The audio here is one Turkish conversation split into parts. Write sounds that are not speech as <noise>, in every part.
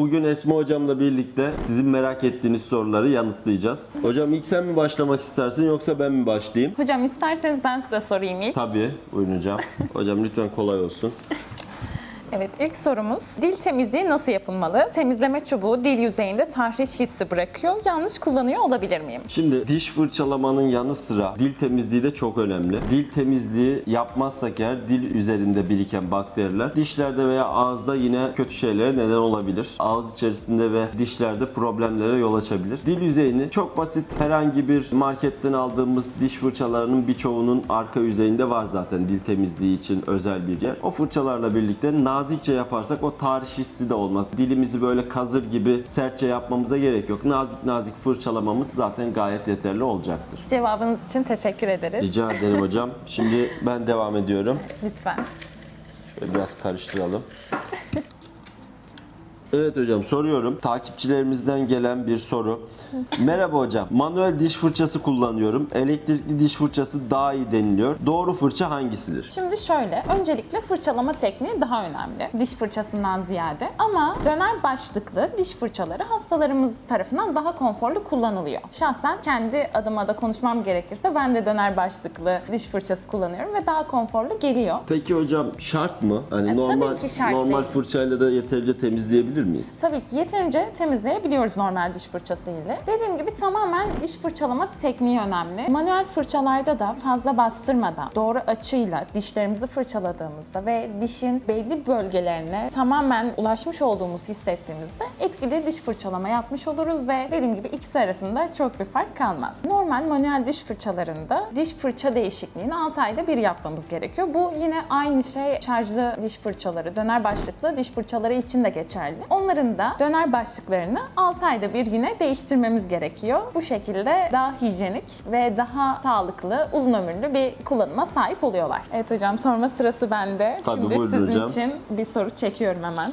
Bugün Esma hocamla birlikte sizin merak ettiğiniz soruları yanıtlayacağız. Hocam ilk sen mi başlamak istersin yoksa ben mi başlayayım? Hocam isterseniz ben size sorayım ilk. Tabii, buyurun hocam. <laughs> Hocam lütfen kolay olsun. Evet ilk sorumuz dil temizliği nasıl yapılmalı? Temizleme çubuğu dil yüzeyinde tahriş hissi bırakıyor. Yanlış kullanıyor olabilir miyim? Şimdi diş fırçalamanın yanı sıra dil temizliği de çok önemli. Dil temizliği yapmazsak eğer dil üzerinde biriken bakteriler dişlerde veya ağızda yine kötü şeylere neden olabilir. Ağız içerisinde ve dişlerde problemlere yol açabilir. Dil yüzeyini çok basit herhangi bir marketten aldığımız diş fırçalarının birçoğunun arka yüzeyinde var zaten dil temizliği için özel bir yer. O fırçalarla birlikte nazikçe yaparsak o tahriş hissi de olmaz. Dilimizi böyle kazır gibi sertçe yapmamıza gerek yok. Nazik nazik fırçalamamız zaten gayet yeterli olacaktır. Cevabınız için teşekkür ederiz. Rica ederim hocam. <laughs> Şimdi ben devam ediyorum. Lütfen. Şöyle biraz karıştıralım. Evet hocam soruyorum. Takipçilerimizden gelen bir soru. <laughs> Merhaba hocam. Manuel diş fırçası kullanıyorum. Elektrikli diş fırçası daha iyi deniliyor. Doğru fırça hangisidir? Şimdi şöyle, öncelikle fırçalama tekniği daha önemli. Diş fırçasından ziyade. Ama döner başlıklı diş fırçaları hastalarımız tarafından daha konforlu kullanılıyor. Şahsen kendi adıma da konuşmam gerekirse ben de döner başlıklı diş fırçası kullanıyorum ve daha konforlu geliyor. Peki hocam şart mı? Hani E, tabii normal ki şart normal değil. fırçayla da yeterince temizleyebilir miyiz? Tabii ki yeterince temizleyebiliyoruz normal diş fırçası ile. Dediğim gibi tamamen diş fırçalama tekniği önemli. Manuel fırçalarda da fazla bastırmadan doğru açıyla dişlerimizi fırçaladığımızda ve dişin belli bölgelerine tamamen ulaşmış olduğumuzu hissettiğimizde etkili diş fırçalama yapmış oluruz ve dediğim gibi ikisi arasında çok bir fark kalmaz. Normal manuel diş fırçalarında diş fırça değişikliğini 6 ayda bir yapmamız gerekiyor. Bu yine aynı şey şarjlı diş fırçaları, döner başlıklı diş fırçaları için de geçerli. Onların da döner başlıklarını 6 ayda bir yine değiştirmemiz gerekiyor. Bu şekilde daha hijyenik ve daha sağlıklı, uzun ömürlü bir kullanıma sahip oluyorlar. Evet hocam sorma sırası bende. Tabii, Şimdi sizin hocam. için bir soru çekiyorum hemen.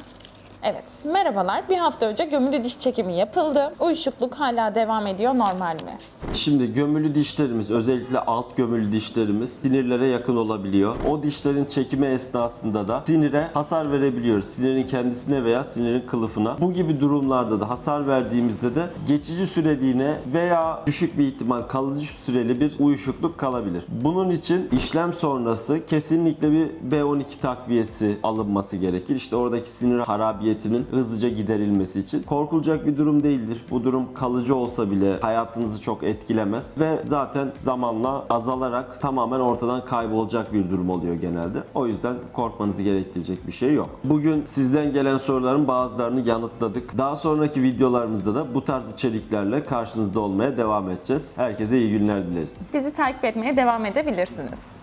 Evet, merhabalar. Bir hafta önce gömülü diş çekimi yapıldı. Uyuşukluk hala devam ediyor, normal mi? Şimdi gömülü dişlerimiz, özellikle alt gömülü dişlerimiz sinirlere yakın olabiliyor. O dişlerin çekimi esnasında da sinire hasar verebiliyoruz. Sinirin kendisine veya sinirin kılıfına. Bu gibi durumlarda da hasar verdiğimizde de geçici süreliğine veya düşük bir ihtimal kalıcı süreli bir uyuşukluk kalabilir. Bunun için işlem sonrası kesinlikle bir B12 takviyesi alınması gerekir. İşte oradaki sinir harabiyetinin hızlıca giderilmesi için. Korkulacak bir durum değildir. Bu durum kalıcı olsa bile hayatınızı çok etkilemez ve zaten zamanla azalarak tamamen ortadan kaybolacak bir durum oluyor genelde. O yüzden korkmanızı gerektirecek bir şey yok. Bugün sizden gelen soruların bazılarını yanıtladık. Daha sonraki videolarımızda da bu tarz içeriklerle karşınızda olmaya devam edeceğiz. Herkese iyi günler dileriz. Bizi takip etmeye devam edebilirsiniz.